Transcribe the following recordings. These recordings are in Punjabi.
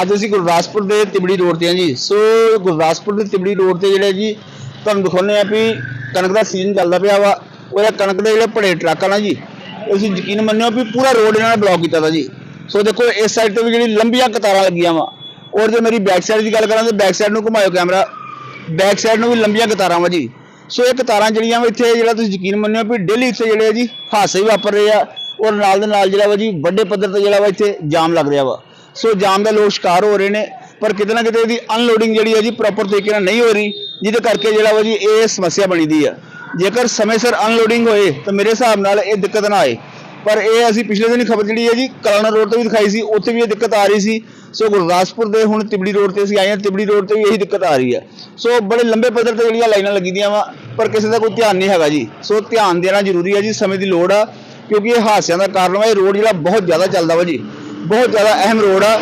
ਅੱਜ ਅਸੀਂ ਗੁਰਦਾਸਪੁਰ ਦੇ ਤਿਬੜੀ ਰੋਡ ਤੇ ਹਾਂ ਜੀ। ਸੋ ਗੁਰਦਾਸਪੁਰ ਦੇ ਤਿਬੜੀ ਰੋਡ ਤੇ ਜਿਹੜਾ ਜੀ, ਤੁਹਾਨੂੰ ਦਿਖਾਉਂਦੇ ਆ ਵੀ ਕਣਕ ਦਾ ਸੀਜ਼ਨ ਚੱਲਦਾ ਪਿਆ ਵਾ। ਉਹਦੇ ਕਣਕ ਦੇ ਜਿਹੜੇ ਭੜੇ ਟਰੱਕ ਆ ਨਾ ਜੀ, ਤੁਸੀਂ ਯਕੀਨ ਮੰਨਿਓ ਵੀ ਪੂਰਾ ਰੋਡ ਇਹਨਾਂ ਨੇ ਬਲੌਕ ਕੀਤਾ ਤਾ ਜੀ। ਸੋ ਦੇਖੋ, ਇਸ ਸਾਈਡ ਤੇ ਵੀ ਜਿਹੜੀ ਲੰਬੀਆਂ ਕਤਾਰਾਂ ਲੱਗੀਆਂ ਵਾ। ਔਰ ਜੇ ਮੇਰੀ ਬੈਕ ਸਾਈਡ ਦੀ ਗੱਲ ਕਰਾਂ ਤੇ ਬੈਕ ਸਾਈਡ ਨੂੰ ਘੁਮਾਇਓ ਕੈਮਰਾ ਬੈਕ ਸਾਈਡ ਨੂੰ ਵੀ ਲੰਬੀਆਂ ਕਤਾਰਾਂ ਵਾ ਜੀ। ਸੋ ਇਹ ਕਤਾਰਾਂ ਜਿਹੜੀਆਂ ਵਾ ਇੱਥੇ ਜਿਹੜਾ ਤੁਸੀਂ ਯਕੀਨ ਮੰਨਿਓ ਵੀ ਡੇਲੀ ਇੱਥੇ ਜਿਹੜੇ ਆ ਜੀ, ਹਾਦਸੇ ਵੀ ਵਾਪਰ ਰਹੇ ਆ। ਔਰ ਨਾਲ ਦੇ ਨਾਲ ਜਿਹੜਾ ਵਾ ਜੀ, ਵੱਡੇ ਪੱਧਰ ਤੇ ਜਿਹੜਾ ਵਾ ਇੱਥੇ ਜਾਮ ਲੱਗ ਰਿਹਾ ਵਾ। ਸੋ ਜਾਮ ਦਾ ਲੋਕ ਸ਼ਿਕਾਰ ਹੋ ਰਹੇ ਨੇ, ਪਰ ਕਿਤੇ ਨਾ ਕਿਤੇ ਇਹਦੀ ਅਨਲੋਡਿੰਗ ਜਿਹੜੀ ਹੈ ਜੀ ਪ੍ਰੋਪਰ ਤਰੀਕੇ ਨਾਲ ਨਹੀਂ ਹੋ ਰਹੀ, ਜਿਹਦੇ ਕਰਕੇ ਜਿਹੜਾ ਵਾ ਜੀ ਇਹ ਸਮੱਸਿਆ ਬਣੀ ਦੀ ਆ। ਜੇਕਰ ਸਮੇਂ ਸਿਰ ਅਨਲੋਡਿੰਗ ਹੋਏ, ਤਾਂ ਮੇਰੇ ਹਿਸਾਬ ਨਾਲ ਇਹ ਦਿੱਕਤ ਨਾ ਆਏ। ਪਰ ਇਹ ਅਸੀਂ ਪਿਛਲੇ ਦਿਨ ਖਬਰ ਜਿਹੜੀ ਹੈ ਜੀ, ਕਲਾਣਾ ਰੋਡ ਤੇ ਵੀ ਦਿਖਾਈ ਸੀ, ਉੱਥੇ ਵੀ ਇਹ ਦਿੱਕਤ ਆ ਰਹੀ ਸੀ। ਸੋ ਗੁਰਦਾਸਪੁਰ ਦੇ ਹੁਣ ਤਿਬੜੀ ਰੋਡ ਤੇ ਅਸੀਂ ਆਏ ਹਾਂ, ਤਿਬੜੀ ਰੋਡ ਤੇ ਵੀ ਇਹੀ ਦਿੱਕਤ ਆ ਰਹੀ ਹੈ ਸੋ ਬੜੇ ਲੰਬੇ ਪੱਧਰ ਤੇ ਜਿਹੜੀਆਂ ਲਾਈਨਾਂ ਲੱਗੀ ਦੀਆਂ ਵਾ, ਪਰ ਕਿਸੇ ਦਾ ਕੋਈ ਧਿਆਨ ਨਹੀਂ ਹੈਗਾ ਜੀ। ਸੋ ਧਿਆਨ ਦੇਣਾ ਜ਼ਰੂਰੀ ਹੈ ਜੀ, ਸਮੇਂ ਦੀ ਲੋੜ ਆ, ਕਿਉਂਕਿ ਇਹ ਹਾਦਸਿਆਂ ਦਾ ਕਾਰਨ ਵਾ, ਇਹ ਰੋਡ ਜਿਹੜਾ ਬਹੁਤ ਜ਼ਿਆਦਾ ਚੱਲਦਾ ਵਾ ਜੀ। ਬਹੁਤ ਜ਼ਿਆਦਾ ਅਹਿਮ ਰੋਡ ਆ,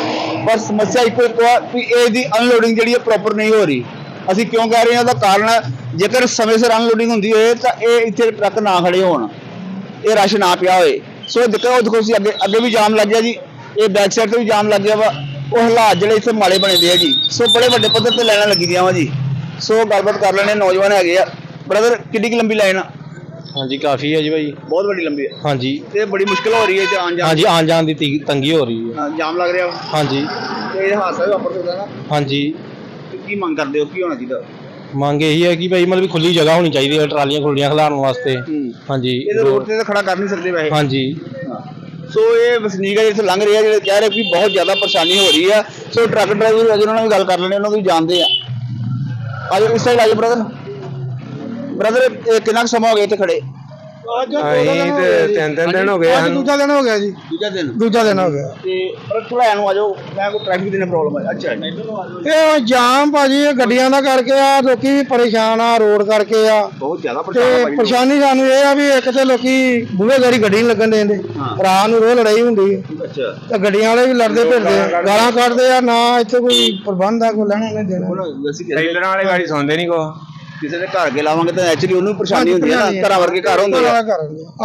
ਪਰ ਸਮੱਸਿਆ ਇੱਕੋ ਇੱਕ ਆ ਕਿ ਇਹ ਦੀ ਅਨਲੋਡਿੰਗ ਜਿਹੜੀ ਹੈ ਪ੍ਰੋਪਰ ਨਹੀਂ ਹੋ ਰਹੀ। ਅਸੀਂ ਕਿਉਂ ਕਹਿ ਰਹੇ ਹਾਂ? ਉਹਦਾ ਕਾਰਨ ਹੈ ਜੇਕਰ ਸਮੇਂ ਸਿਰ ਅਨਲੋਡਿੰਗ ਹੁੰਦੀ ਹੋਏ, ਤਾਂ ਇਹ ਇੱਥੇ ਟਰੱਕ ਨਾ ਖੜੇ ਹੋਣ। ਇਹ ਰਸ਼ ਨਾ ਪਿਆ ਹੋਏ। ਸੋ ਦੇਖੋ ਉਹ ਦੇਖੋ ਤੁਸੀਂ ਅੱਗੇ ਅੱਗੇ ਵੀ ਜਾਮ ਲੱਗ ਗਿਆ ਜੀ। ਇਹ ਬੈਕ ਸਾਈਡ ਤੇ ਵੀ ਜਾਮ ਲੱਗ ਗਿਆ ਵਾ। ਉਹ ਹਾਲਾਤ ਜਿਹੜੇ ਇੱਥੇ ਮਾੜੇ ਬਣੇ ਦੇ ਆ ਜੀ। ਸੋ ਬੜੇ ਵੱਡੇ ਪੱਧਰ ਤੇ ਲਾਈਨਾਂ ਲੱਗੀ ਦੀਆਂ ਵਾ ਜੀ। ਸੋ ਗੱਲਬਾਤ ਕਰ ਲੈਣੇ ਨੌਜਵਾਨ ਹੈਗੇ ਆ। ਬ੍ਰਦਰ ਕਿੰਨੀ ਕੁ ਲੰਬੀ ਲਾਈਨ ਆ? ਹਾਂਜੀ ਕਾਫੀ ਹੈ ਜੀ ਭਾਈ। ਬਹੁਤ ਵੱਡੀ ਲੰਬੀ ਹੈ। ਹਾਂਜੀ। ਤੇ ਬੜੀ ਮੁਸ਼ਕਲ ਹੋ ਰਹੀ ਹੈ ਤੇ ਆਉਣ ਜਾਣ ਹਾਂਜੀ ਆਉਣ ਜਾਣ ਦੀ ਤੀ- ਤੰਗੀ ਹੋ ਰਹੀ ਹੈ। ਜਾਮ ਲੱਗ ਰਿਹਾ। ਵਾ ਹਾਂਜੀ। ਤੇ ਇਹ ਹਾਦਸਾ ਵੀ ਵਾਪਰ ਸਕਦਾ ਨਾ। ਹਾਂਜੀ। ਤੇ ਕੀ ਮੰਗ ਕਰਦੇ ਹੋ? ਕੀ ਹੋਣਾ ਚਾਹੀਦਾ? ਮੰਗ ਇਹੀ ਹੈ ਕਿ ਭਾਈ ਮਤਲਬ ਖੁੱਲੀ ਜਗ੍ਹਾ ਹੋਣੀ ਚਾਹੀਦੀ ਹੈ ਟਰਾਲੀਆਂ ਖੁੱਲੀਆਂ ਖਿਲਾਰਨ ਵਾਸਤੇ। ਹੂੰ। ਹਾਂਜੀ। ਇਹਦੇ ਰੋਡ ਤੇ ਤਾਂ ਖੜਾ ਕਰ ਨਹੀਂ ਸਕਦੇ ਵੈਸੇ। ਹਾਂਜੀ। ਹਾਂ। ਸੋ ਇਹ ਵਸਨੀਕ ਆ ਜਿਹੜੇ ਇੱਥੇ ਲੰਘ ਰਹੇ ਆ ਜਿਹੜੇ ਕਹਿ ਰਹੇ ਕਿ ਬਹੁਤ ਜ਼ਿਆਦਾ ਪਰੇਸ਼ਾਨੀ ਹੋ ਰਹੀ ਆ ਸੋ ਟਰੱਕ ਡਰਾਈਵਰ ਅਜੇ ਉਹਨਾਂ ਨਾਲ ਵੀ ਗੱਲ ਕਰ ਲੈਣੇ ਉਹਨਾਂ ਨੂੰ ਵੀ ਜਾਣਦੇ ਆ। ਆਜੋ ਇਸ ਸਾਈਡ ਬ੍ਰਦਰ ਬ੍ਰਦਰ ਕਿੰਨਾ ਕੁ ਸਮਾਂ ਹੋ ਗਿਆ ਇੱਥੇ ਖੜੇ? ਅਸੀਂ ਤੇ ਤਿੰਨ ਤਿੰਨ ਦਿਨ ਹੋ ਗਏ ਅੱਜ ਦੂਜਾ ਦਿਨ ਹੋ ਗਿਆ ਜੀ। ਦੂਜਾ ਦਿਨ। ਦੂਜਾ ਦਿਨ ਹੋ ਗਿਆ। ਤੇ ਪਰ ਥੋੜਾ ਨੂੰ ਆਜੋ ਮੈਂ ਕੋਈ ਟ੍ਰੈਫਿਕ ਦੀ ਪ੍ਰੋਬਲਮ ਹੈ ਅੱਛਾ। ਇਹ ਜਾਮ ਭਾਜੀ ਇਹ ਗੱਡੀਆਂ ਦਾ ਕਰਕੇ ਆ ਲੋਕੀ ਵੀ ਪਰੇਸ਼ਾਨ ਆ ਰੋਡ ਕਰਕੇ ਆ। ਬਹੁਤ ਜ਼ਿਆਦਾ ਤੇ ਪਰੇਸ਼ਾਨ ਆ ਭਾਈ ਪਰੇਸ਼ਾਨੀ ਸਾਨੂੰ ਇਹ ਆ ਵੀ ਇੱਕ ਤੇ ਲੋਕੀ ਬੂਹੇ ਗਾੜੀ ਗੱਡੀ ਨਹੀਂ ਲੱਗਣ ਦੇਂਦੇ। ਹਾਂ। ਰਾਤ ਨੂੰ ਰੋਜ਼ ਲੜਾਈ ਹੁੰਦੀ ਹੈ। ਅੱਛਾ। ਤੇ ਗੱਡੀਆਂ ਵਾਲੇ ਵੀ ਲੜਦੇ ਫਿਰਦੇ ਆ। ਗਾਲਾਂ ਕੱਢਦੇ ਆ। ਨਾ ਇੱਥੇ ਕੋਈ ਪ੍ਰਬੰਧ ਆ ਕੋਈ ਲੈਣਾ ਨਹੀਂ ਦੇਣਾ। ਹੁਣ ਅਸੀਂ ਕਿਸੇ ਦੇ- ਵਾਲੇ ਗਾੜੀ ਸੁਣਦੇ ਨਹੀਂ ਕੋ ਕਿਸੇ ਦੇ ਘਰ ਕੇ ਲਾਵਾਂਗੇ ਤਾਂ ਐਕਚੁਅਲੀ ਉਹਨੂੰ ਵੀ ਪਰੇਸ਼ਾਨੀ ਹੁੰਦੀ ਹੈ ਨਾ ਘਰਾਂ ਵਰਗੇ ਘਰ ਹੁੰਦੇ ਆ। ਆ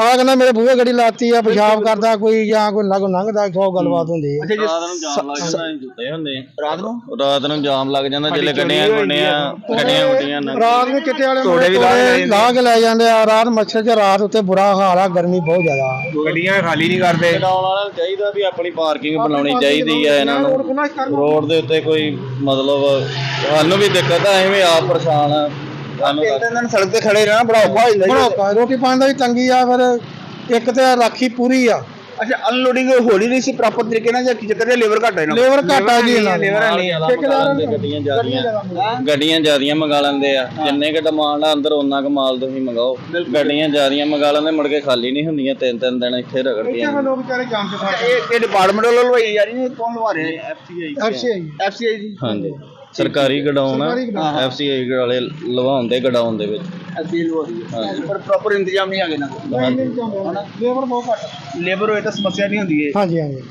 ਕਹਿੰਦਾ ਮੇਰੇ ਬੂਹੇ ਗੱਡੀ ਲਾਤੀ ਆ ਪਿਸ਼ਾਬ ਕਰਦਾ ਕੋਈ ਜਾਂ ਕੋਈ ਲਾਗੋ ਲੰਘਦਾ ਸੌ ਗੱਲਬਾਤ ਹੁੰਦੀ ਹੈ ਅੱਛਾ ਜੀ ਰਾਤ ਨੂੰ ਜਾਮ ਲੱਗ ਜਾਂਦਾ ਜੁੱਤੇ ਹੁੰਦੇ ਰਾਤ ਨੂੰ? ਰਾਤ ਨੂੰ ਜਾਮ ਲੱਗ ਜਾਂਦਾ ਜਿਹੜੇ ਗੱਡੀਆਂ ਗੁੱਡੀਆਂ ਗੱਡੀਆਂ ਗੁੱਡੀਆਂ ਰਾਤ ਨੂੰ ਚਿੱਟੇ ਵਾਲੇ ਤੋੜੇ ਵੀ ਲਾ ਕੇ ਲੈ ਜਾਂਦੇ। ਲਾ ਕੇ ਲੈ ਜਾਂਦੇ ਆ। ਰਾਤ ਮੱਛਰ ਚ ਰਾਤ ਉੱਤੇ ਬੁਰਾ ਹਾਲ ਆ ਗਰਮੀ ਬਹੁਤ ਜ਼ਿਆਦਾ। ਗੱਡੀਆਂ ਖਾਲੀ ਨਹੀਂ ਕਰਦੇ। ਚਲਾਉਣ ਵਾਲਿਆਂ ਨੂੰ ਚਾਹੀਦਾ ਵੀ ਆਪਣੀ ਪਾਰਕਿੰਗ ਬਣਾਉਣੀ ਚਾਹੀਦੀ ਹੈ ਇਹਨਾਂ ਨੂੰ। ਰੋਡ ਦੇ ਉੱਤੇ ਕੋਈ ਮਤਲਬ ਸਾਨੂੰ ਵੀ ਦਿੱਕਤ ਆ ਐਵੇਂ ਆਪ ਪਰੇਸ਼ਾਨ ਆ। ਸਾਨੂੰ ਤਿੰਨ ਤਿੰਨ ਦਿਨ ਸੜਕ ਤੇ ਖੜੇ ਰਹਿਣਾ ਬੜਾ ਔਖਾ ਹੋ ਜਾਂਦਾ ਜੀ। ਬੜਾ ਔਖਾ ਹੈ। ਰੋਟੀ ਪਾਣੀ ਦਾ ਵੀ ਤੰਗੀ ਆ ਫਿਰ ਇੱਕ ਤੇ ਰਾਖੀ ਪੂਰੀ ਆ। ਅੱਛਾ ਅਨਲੋਡਿੰਗ ਹੋ ਨਹੀਂ ਰਹੀ ਸੀ ਪ੍ਰੋਪਰ ਤਰੀਕੇ ਨਾਲ ਜਾਂ ਕੀ ਚੱਕਰ ਹੈ ਲੇਬਰ ਘੱਟ ਹੈ ਨਾ ਲੇਬਰ ਘੱਟ ਆ ਜੀ ਇਹਨਾਂ ਦੀ। ਠੇਕੇਦਾਰਾਂ ਦੇ ਗੱਡੀਆਂ ਜਿਆਦੀਆਂ। ਗੱਡੀਆਂ ਜਿਆਦੀਆਂ ਮੰਗਾ ਲੈਂਦੇ ਆ। ਜਿੰਨੇ ਕ ਡਿਮਾਂਡ ਆ ਅੰਦਰ ਉਹਨਾਂ ਕ ਮਾਲ ਤੁਸੀਂ ਮੰਗਾਓ। ਗੱਡੀਆਂ ਜਿਆਦੀਆਂ ਮੰਗਾ ਲੈਂਦੇ ਮੁੜ ਕੇ ਖਾਲੀ ਨਹੀਂ ਹੁੰਦੀਆਂ ਤਿੰਨ ਤਿੰਨ ਦਿਨ ਇੱਥੇ ਰਗੜਦੀਆਂ ਲੋਕ ਵਿਚਾਰੇ ਜਾਮ ਚ ਫਸ ਇਹ ਇਹ ਡਿਪਾਰਟਮੈਂਟ ਵੱਲੋਂ ਲਵਾਈ ਜਾ ਰਹੀ ਹੈ ਕੌਣ ਲਵਾ ਰਿਹਾ ਹੈ? ਐਫਸੀਆਈ ਐਫਸੀਆਈ ਐਫਸੀਆਈ ਜੀ। ਹਾਂਜੀ। ਸਰਕਾਰੀ ਗਡਾਊਨ ਆ। ਸਰਕਾਰੀ godown। ਐਫਸੀਆਈ ਵਾਲੇ ਲਵਾਉਂਦੇ ਗਡਾਊਨ ਦੇ ਵਿੱਚ। ਰਹੀ ਹੈ। ਪਰ ਪ੍ਰੋਪਰ ਇੰਤਜ਼ਾਮ ਨਹੀਂ ਹੈਗੇ ਨਾ ਲੇਬਰ ਬਹੁਤ ਘੱਟ ਲੇਬਰ ਹੋਏ ਤਾਂ ਸਮੱਸਿਆ ਨਹੀਂ ਹੁੰਦੀ ਹੈ। ਹਾਂਜੀ ਹਾਂਜੀ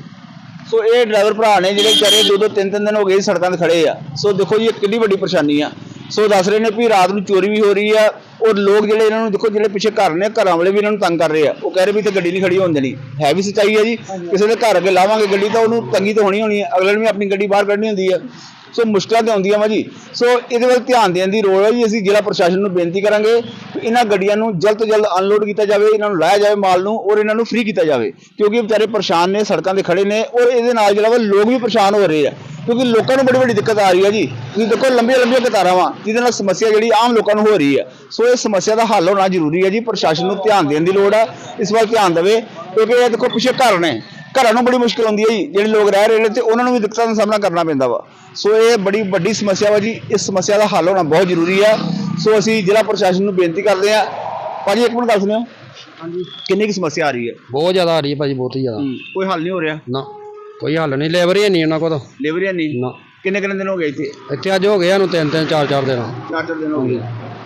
ਸੋ ਇਹ ਡਰਾਈਵਰ ਭਰਾ ਨੇ ਜਿਹੜੇ ਵਿਚਾਰੇ ਦੋ ਦੋ ਤਿੰਨ ਤਿੰਨ ਦਿਨ ਹੋ ਗਏ ਸੜਕਾਂ ਤੇ ਖੜੇ ਆ। ਸੋ ਦੇਖੋ ਜੀ ਇਹ ਕਿੰਨੀ ਵੱਡੀ ਪਰੇਸ਼ਾਨੀ ਆ। ਸੋ ਦੱਸ ਰਹੇ ਨੇ ਵੀ ਰਾਤ ਨੂੰ ਚੋਰੀ ਵੀ ਹੋ ਰਹੀ ਆ। ਔਰ ਲੋਕ ਜਿਹੜੇ ਇਹਨਾਂ ਨੂੰ ਦੇਖੋ ਜਿਹੜੇ ਪਿੱਛੇ ਘਰ ਨੇ ਘਰਾਂ ਵਾਲੇ ਵੀ ਇਹਨਾਂ ਨੂੰ ਤੰਗ ਕਰ ਰਹੇ ਆ। ਉਹ ਕਹਿ ਰਹੇ ਵੀ ਇੱਥੇ ਗੱਡੀ ਨਹੀਂ ਖੜੀ ਹੋਣ ਦੇਣੀ ਹੈ ਵੀ ਸੱਚਾਈ ਆ ਜੀ। ਕਿਸੇ ਦੇ ਘਰ ਅੱਗੇ ਲਾਵਾਂਗੇ ਗੱਡੀ ਤਾਂ ਉਹਨੂੰ ਤੰਗੀ ਤਾਂ ਹੋਣੀ ਹੋਣੀ ਹੈ ਅਗਲੇ ਨੂੰ ਵੀ ਆਪਣੀ ਗੱਡੀ ਬਾਹਰ ਕੱਢਣੀ ਹੁੰਦੀ ਆ। ਸੋ ਮੁਸ਼ਕਲਾਂ ਤੇ ਆਉਂਦੀਆਂ ਵਾ ਜੀ। ਸੋ ਇਹਦੇ ਵੱਲ ਧਿਆਨ ਦੇਣ ਦੀ ਲੋੜ ਹੈ ਜੀ। ਅਸੀਂ ਜ਼ਿਲ੍ਹਾ ਪ੍ਰਸ਼ਾਸਨ ਨੂੰ ਬੇਨਤੀ ਕਰਾਂਗੇ ਕਿ ਇਹਨਾਂ ਗੱਡੀਆਂ ਨੂੰ ਜਲਦ ਤੋਂ ਜਲਦ ਅਨਲੋਡ ਕੀਤਾ ਜਾਵੇ, ਇਹਨਾਂ ਨੂੰ ਲਾਇਆ ਜਾਵੇ ਮਾਲ ਨੂੰ ਔਰ ਇਹਨਾਂ ਨੂੰ ਫ੍ਰੀ ਕੀਤਾ ਜਾਵੇ। ਕਿਉਂਕਿ ਵਿਚਾਰੇ ਪਰੇਸ਼ਾਨ ਨੇ, ਸੜਕਾਂ ਤੇ ਖੜੇ ਨੇ ਔਰ ਇਹਦੇ ਨਾਲ ਜਿਹੜਾ ਵਾ ਲੋਕ ਵੀ ਪਰੇਸ਼ਾਨ ਹੋ ਰਹੇ ਆ। ਕਿਉਂਕਿ ਲੋਕਾਂ ਨੂੰ ਬੜੀ ਵੱਡੀ ਦਿੱਕਤ ਆ ਰਹੀ ਹੈ ਜੀ। ਤੁਸੀਂ ਦੇਖੋ ਲੰਬੀਆਂ ਲੰਬੀਆਂ ਕਤਾਰਾਂ ਵਾ, ਜਿਹਦੇ ਨਾਲ ਸਮੱਸਿਆ ਜਿਹੜੀ ਆਮ ਲੋਕਾਂ ਨੂੰ ਹੋ ਰਹੀ ਹੈ ਸੋ ਇਹ ਸਮੱਸਿਆ ਦਾ ਹੱਲ ਹੋਣਾ ਜ਼ਰੂਰੀ ਹੈ ਜੀ। ਪ੍ਰਸ਼ਾਸਨ ਨੂੰ ਧਿਆਨ ਦੇਣ ਦੀ ਲੋੜ ਆ। ਇਸ ਵੱਲ ਧਿਆਨ ਦੇਵੇ, ਕਿਉਂਕਿ ਇਹ ਦੇਖੋ ਪਿੱਛੇ ਘਰ ਨੇ। ਘਰਾਂ ਨੂੰ ਬੜੀ ਮੁਸ਼ਕਲ ਹੁੰਦੀ ਹੈ ਜੀ। ਜਿਹੜੇ ਲੋਕ ਰਹਿ ਰਹੇ ਨੇ ਤੇ ਉਹਨਾਂ ਨੂੰ ਵੀ ਦਿੱਕਤਾਂ ਦਾ ਸਾਹਮਣਾ ਕਰਨਾ ਪੈਂਦਾ ਵਾ। ਸੋ ਇਹ ਬੜੀ ਵੱਡੀ ਸਮੱਸਿਆ ਵਾ ਜੀ। ਇਸ ਸਮੱਸਿਆ ਦਾ ਹੱਲ ਹੋਣਾ ਬਹੁਤ ਜ਼ਰੂਰੀ ਆ। ਸੋ ਅਸੀਂ ਜ਼ਿਲ੍ਹਾ ਪ੍ਰਸ਼ਾਸਨ ਨੂੰ ਬੇਨਤੀ ਕਰਦੇ ਆ ਭਾਜੀ ਇੱਕ ਮਿੰਟ ਗੱਲ ਸੁਣਿਓ। ਹਾਂਜੀ। ਕਿੰਨੀ ਕੀ ਸਮੱਸਿਆ ਆ ਰਹੀ ਹੈ? ਬਹੁਤ ਜ਼ਿਆਦਾ ਆ ਰਹੀ ਹੈ ਭਾਜੀ ਬਹੁਤ ਹੀ ਜ਼ਿਆਦਾ। ਕੋਈ ਹੱਲ ਨਹੀਂ ਹੋ ਰਿਹਾ। ਨਾ ਕੋਈ ਹੱਲ ਨਹੀਂ। ਲੇਬਰ ਹੀ ਨਹੀਂ ਉਹਨਾਂ ਕੋਲ। ਲੇਬਰ ਹੀ ਨਹੀਂ। ਨਾ। ਕਿੰਨੇ ਕਿੰਨੇ ਦਿਨ ਹੋ ਗਏ ਇੱਥੇ? ਇੱਥੇ ਅੱਜ ਹੋ ਗਿਆ ਨੂੰ ਤਿੰਨ ਤਿੰਨ ਚਾਰ ਚਾਰ ਦਿਨ। ਚਾਰ ਚਾਰ ਦਿਨ ਹੋ ਗਏ।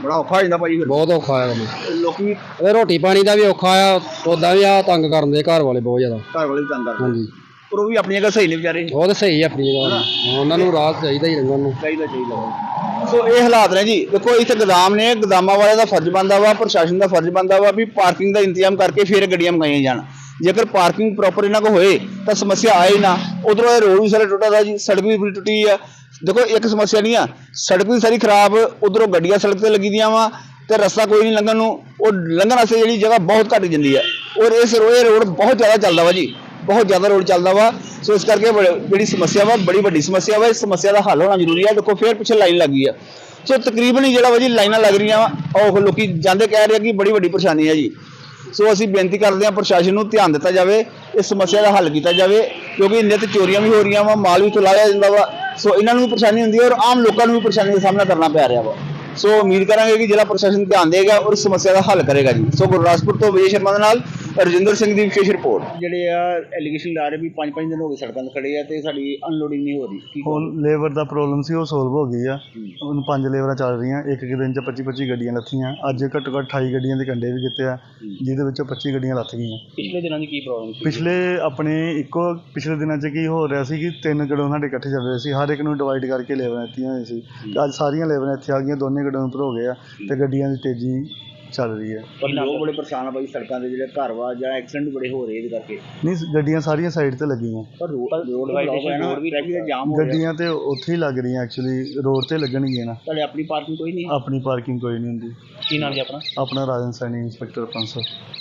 ਬੜਾ ਔਖਾ ਹੋ ਜਾਂਦਾ ਭਾਜੀ ਫਿਰ। ਬਹੁਤ ਔਖਾ ਆ ਕੰਮ। ਲੋਕੀ ਇਹ ਰੋਟੀ ਪਾਣੀ ਦਾ ਵੀ ਔਖਾ ਆ ਉਦਾਂ ਵੀ ਆ ਤੰਗ ਕਰਨ ਦੇ ਘਰ ਵਾਲੇ ਬਹੁਤ ਜ਼ਿਆਦਾ। ਘਰ ਵਾਲੇ ਵੀ ਤੰਗ ਕਰਦੇ। ਹਾਂਜੀ। ਪਰ ਉਹ ਵੀ ਆਪਣੀ ਜਗ੍ਹਾ ਸਹੀ ਨੇ ਵਿਚਾਰੇ। ਉਹ ਤਾਂ ਸਹੀ ਆ ਆਪਣੀ ਜਗ੍ਹਾ ਉਹਨਾਂ ਨੂੰ ਰਾਤ ਚਾਹੀਦਾ ਹੀ ਰਹਿੰਦਾ ਨੂੰ ਚਾਹੀਦਾ ਚਾਹੀਦਾ। ਸੋ ਇਹ ਹਾਲਾਤ ਨੇ ਜੀ। ਦੇਖੋ ਇੱਥੇ ਗੋਦਾਮ ਨੇ ਗੋਦਾਮਾਂ ਵਾਲੇ ਦਾ ਫਰਜ਼ ਬਣਦਾ ਵਾ ਪ੍ਰਸ਼ਾਸਨ ਦਾ ਫਰਜ਼ ਬਣਦਾ ਵਾ ਵੀ ਪਾਰਕਿੰਗ ਦਾ ਇੰਤਜ਼ਾਮ ਕਰਕੇ ਫਿਰ ਗੱਡੀਆਂ ਮੰਗਾਈਆਂ ਜਾਣ। ਜੇਕਰ ਪਾਰਕਿੰਗ ਪ੍ਰੋਪਰ ਇਹਨਾਂ ਕੋ ਹੋਏ ਤਾਂ ਸਮੱਸਿਆ ਆਏ ਨਾ। ਉਧਰੋਂ ਇਹ ਰੋਡ ਵੀ ਸਾਰਾ ਟੁੱਟਾ ਦਾ ਜੀ ਸੜਕ ਵੀ ਪੂਰੀ ਟੁੱਟੀ ਆ। ਦੇਖੋ, ਇੱਕ ਸਮੱਸਿਆ ਨਹੀਂ ਆ। ਸੜਕ ਵੀ ਸਾਰੀ ਖਰਾਬ, ਉਧਰੋਂ ਗੱਡੀਆਂ ਸੜਕ ਤੇ ਲੱਗੀ ਦੀਆਂ ਵਾ ਤੇ ਰਸਤਾ ਕੋਈ ਨਹੀਂ ਲੰਘਣ ਨੂੰ। ਉਹ ਲੰਘਣ ਵਾਸਤੇ ਜਿਹੜੀ ਜਗ੍ਹਾ ਬਹੁਤ ਘੱਟ ਜਾਂਦੀ ਹੈ ਔਰ ਇਸ ਰੋਏ ਰੋਡ ਬਹੁਤ ਜ਼ਿਆਦਾ ਚੱਲਦਾ ਵਾ ਜੀ। ਬਹੁਤ ਜ਼ਿਆਦਾ ਰੋਡ ਚੱਲਦਾ ਵਾ। ਸੋ ਇਸ ਕਰਕੇ ਜਿਹੜੀ ਸਮੱਸਿਆ ਵਾ, ਬੜੀ ਵੱਡੀ ਸਮੱਸਿਆ ਵਾ। ਇਸ ਸਮੱਸਿਆ ਦਾ ਹੱਲ ਹੋਣਾ ਜ਼ਰੂਰੀ ਆ। ਦੇਖੋ, ਫੇਰ ਪਿੱਛੇ ਲਾਈਨ ਲੱਗੀ ਆ। ਸੋ ਤਕਰੀਬਨ ਹੀ ਜਿਹੜਾ ਵਾ ਜੀ, ਲਾਈਨਾਂ ਲੱਗ ਰਹੀਆਂ ਵਾ। ਉਹ ਲੋਕੀ ਜਾਂਦੇ ਕਹਿ ਰਹੇ ਆ ਕਿ ਬੜੀ ਵੱਡੀ ਪਰੇਸ਼ਾਨੀ ਹੈ ਜੀ। ਸੋ ਅਸੀਂ ਬੇਨਤੀ ਕਰਦੇ ਹਾਂ ਪ੍ਰਸ਼ਾਸਨ ਨੂੰ ਧਿਆਨ ਦਿੱਤਾ ਜਾਵੇ। ਇਸ ਸਮੱਸਿਆ ਦਾ ਹੱਲ ਕੀਤਾ ਜਾਵੇ। ਕਿਉਂਕਿ ਨਿਤ ਚੋਰੀਆਂ ਵੀ ਹੋ ਰਹੀਆਂ ਵਾ। ਮਾਲ ਵੀ ਚੁਲਾਇਆ ਜਾਂਦਾ ਵਾ। ਸੋ ਇਹਨਾਂ ਨੂੰ ਵੀ ਪਰੇਸ਼ਾਨੀ ਹੁੰਦੀ ਹੈ ਔਰ ਆਮ ਲੋਕਾਂ ਨੂੰ ਵੀ ਪਰੇਸ਼ਾਨੀ ਦਾ ਸਾਹਮਣਾ ਕਰਨਾ ਪੈ ਰਿਹਾ ਵਾ। ਸੋ ਉਮੀਦ ਕਰਾਂਗੇ ਕਿ ਜ਼ਿਲ੍ਹਾ ਪ੍ਰਸ਼ਾਸਨ ਧਿਆਨ ਦੇਗਾ ਔਰ ਇਸ ਸਮੱਸਿਆ ਦਾ ਹੱਲ ਕਰੇਗਾ ਜੀ। ਸੋ ਗੁਰਦਾਸਪੁਰ ਤੋਂ ਵਿਜੇ ਸ਼ਰਮਾ ਦੇ ਨਾਲ ਰਜਿੰਦਰ ਸਿੰਘ ਦੀ ਵਿਸ਼ੇਸ਼ ਰਿਪੋਰਟ। ਜਿਹੜੇ ਆ ਐਲੀਗੇਸ਼ਨ ਲਾ ਰਹੇ ਵੀ 5-5 ਦਿਨ ਹੋ ਗਏ ਸੜਕਾਂ ਤੇ ਖੜੇ ਆ ਤੇ ਸਾਡੀ ਅਨਲੋਡਿੰਗ ਨਹੀਂ ਹੋ ਰਹੀ। ਕੀ ਹੁਣ ਲੇਬਰ ਦਾ ਪ੍ਰੋਬਲਮ ਸੀ ਉਹ ਸੋਲਵ ਹੋ ਗਈ ਆ। ਹੁਣ ਪੰਜ ਲੇਬਰਾਂ ਚੱਲ ਰਹੀਆਂ ਇੱਕ ਇੱਕ ਦਿਨ ਚ 25 25 ਗੱਡੀਆਂ ਲੱਥੀਆਂ। ਅੱਜ ਘੱਟੋ ਘੱਟ 28 ਗੱਡੀਆਂ ਦੇ ਕੰਡੇ ਵੀ ਕੀਤੇ ਆ ਜਿਹਦੇ ਵਿੱਚੋਂ 25 ਗੱਡੀਆਂ ਲੱਥ ਗਈਆਂ। ਪਿਛਲੇ ਦਿਨਾਂ ਦੀ ਕੀ ਪ੍ਰੋਬਲਮ ਸੀ? ਪਿਛਲੇ ਆਪਣੇ ਇੱਕੋ ਪਿਛਲੇ ਦਿਨਾਂ 'ਚ ਕੀ ਹੋ ਰਿਹਾ ਸੀ ਕਿ ਤਿੰਨ ਗੜੋਂ ਸਾਡੇ ਇਕੱਠੇ ਚੱਲ ਰਹੇ ਸੀ ਹਰ ਇੱਕ ਨੂੰ ਡਿਵਾਈਡ ਕਰਕੇ ਲੇਬਰਾਂ ਦਿੱਤੀਆਂ ਹੋਈਆਂ ਸੀ। ਅੱਜ ਸਾਰੀਆਂ ਲੇਬਰਾਂ ਇੱਥੇ ਆ ਗਈਆਂ ਦੋਨੇ ਗੜੋਂ ਉੱਪਰ ਹੋ ਗਏ ਆ ਤੇ ਗੱਡੀਆਂ ਦੀ ਤੇਜ਼ੀ ਚੱਲ ਰਹੀ ਹੈ। ਪਰ ਲੋਕ ਬੜੇ ਪਰੇਸ਼ਾਨ ਆ ਭਾਈ ਸੜਕਾਂ ਦੇ ਜਿਹੜੇ ਘਰ ਵਾ ਜਾਂ ਐਕਸੀਡੈਂਟ ਬੜੇ ਹੋ ਰਹੇ ਇਹਦੇ ਕਰਕੇ। ਨਹੀਂ ਗੱਡੀਆਂ ਸਾਰੀਆਂ ਸਾਈਡ ਤੇ ਲੱਗੀਆਂ। ਪਰ ਰੋਡ ਰੋਡ ਵਾਈਡੇਸ਼ਨ ਵੀ ਟ੍ਰੈਫਿਕ ਦਾ ਜਾਮ ਹੋ ਰਿਹਾ। ਗੱਡੀਆਂ ਤੇ ਉੱਥੇ ਹੀ ਲੱਗ ਰਹੀਆਂ ਐਕਚੁਅਲੀ ਰੋਡ ਤੇ ਲੱਗਣਗੀਆਂ ਨਾ। ਤੁਹਾਡੇ ਆਪਣੀ ਪਾਰਕਿੰਗ ਕੋਈ ਨਹੀਂ ਆਪਣੀ ਪਾਰਕਿੰਗ ਕੋਈ ਨਹੀਂ ਹੁੰਦੀ। ਕੀ ਨਾਮ ਜੀ ਆਪਣਾ? ਆਪਣਾ ਰਾਜਨ ਸੈਣੀ ਇੰਸਪੈਕਟਰ 500